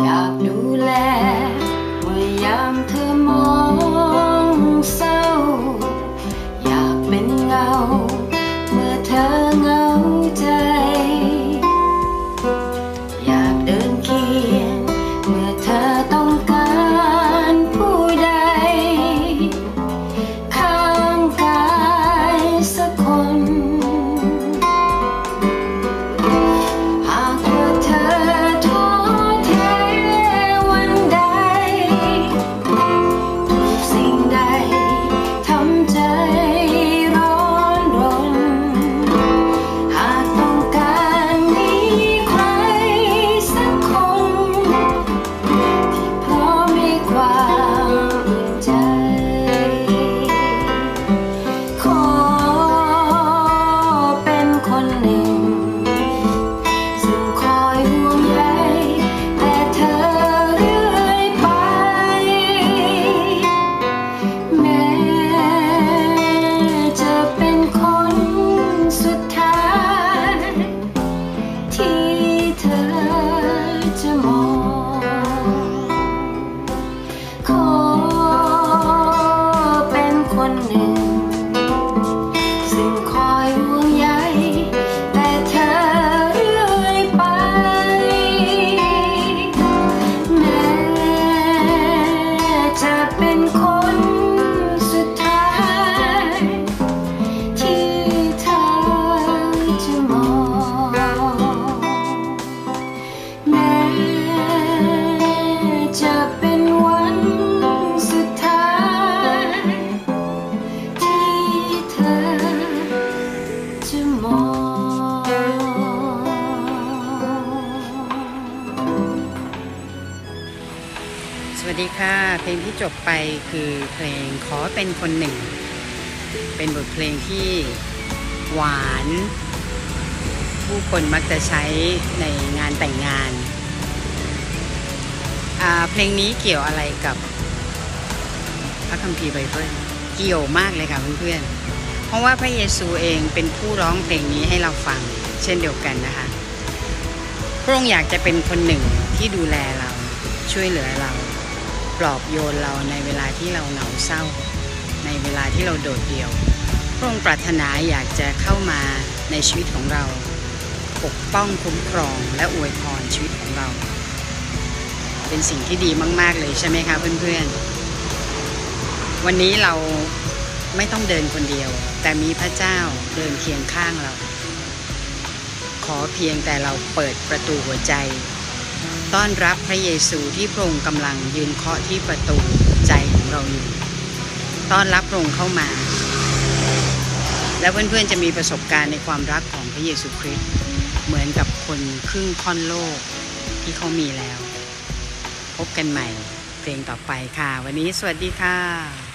อยากดูแลเมื่อยามเธอ สวัสดีค่ะ เพลงที่จบไปคือเพลงขอเป็นคนหนึ่ง เป็นบทเพลงที่หวาน ผู้คนมักจะใช้ในงานแต่งงานาเพลงนี้เกี่ยวอะไรกับพระคัมภีร์ไบเบิลเกี่ยวมากเลยค่ะเพื่อนๆ เพราะว่าพระเยซูเองเป็นผู้ร้องเพลงนี้ให้เราฟังเช่นเดียวกันนะคะ พระองค์อยากจะเป็นคนหนึ่งที่ดูแลเราช่วยเหลือเรา ลอบโยนเราในเวลาที่เราเหงาเศร้า ในเวลาที่เราโดดเดี่ยว พระองค์ปรารถนาอยากจะเข้ามาในชีวิตของเรา ปกป้องคุ้มครองและอวยพรชีวิตของเรา เป็นสิ่งที่ดีมาก ๆ เลยใช่ไหมคะเพื่อนๆ วันนี้เราไม่ต้องเดินคนเดียว แต่มีพระเจ้าเดินเคียงข้างเรา ขอเพียงแต่เราเปิดประตูหัวใจ ต้อนรับพระเยซูที่พระองค์กำลังยืนเคาะที่ประตูใจของเราอยู่ ต้อนรับพระองค์เข้ามา แล้วเพื่อนๆจะมีประสบการณ์ในความรักของพระเยซูคริสต์เหมือนกับคนครึ่งค่อนโลกที่เขามีแล้ว พบกันใหม่เพลงต่อไปค่ะ วันนี้สวัสดีค่ะ